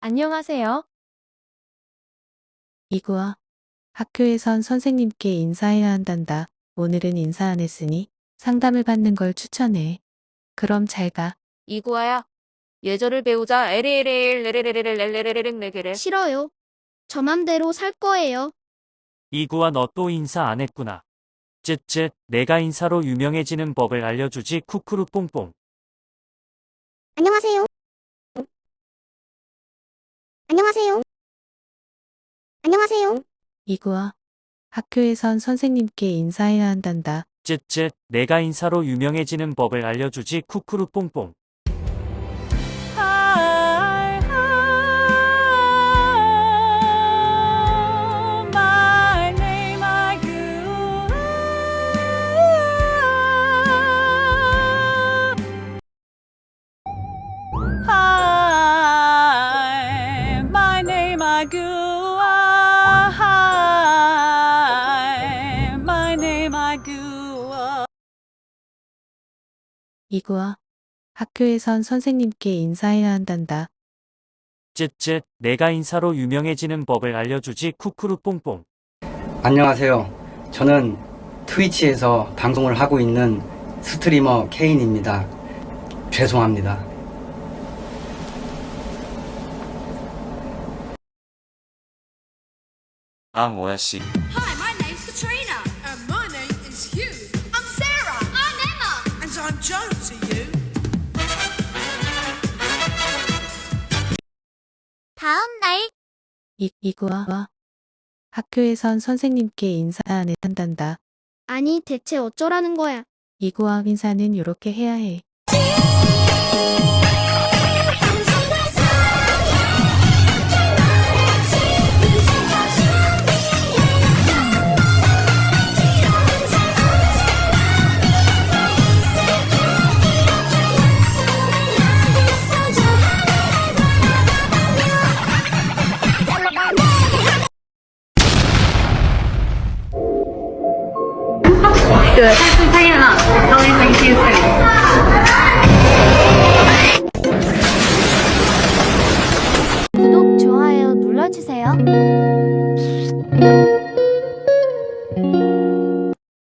안녕하세요. 이구아. 학교에선 선생님께 인사해야 한단다. 오늘은 인사 안 했으니 상담을 받는 걸 추천해. 그럼 잘 가. 이구아야. 예절을 배우자. LLL, LLL, LLL, 레게레. 싫어요. 저 맘대로 살 거예요. 이구아 너 또 인사 안 했구나. 쯧쯧, 내가 인사로 유명해지는 법을 알려주지 쿠쿠루 뽕뽕. 안녕하세요. 안녕하세요. 안녕하세요. 이구아. 학교에선 선생님께 인사해야 한단다. 쯧쯧 내가 인사로 유명해지는 법을 알려주지 쿠쿠루 뽕뽕. My name 이구아. 학교에선 선생님께 인사해야 한단다. 쯧쯧 내가 인사로 유명해지는 법을 알려주지 쿠쿠루 뽕뽕. 안녕하세요. 저는 트위치에서 방송을 하고 있는 스트리머 케인입니다. 죄송합니다. 아 뭐야 씨 Hi, my name's Katrina. And my name is Hugh. I'm Sarah. I'm Emma. And I'm Joan to you. 다음 날 이, 이구아. 학교에선 선생님께 인사 안 한단다. 아니 대체 어쩌라는 거야? 이구아 인사는 이렇게 해야 해. 네. 태연아, 너 인생 기술. 구독, 좋아요 눌러주세요.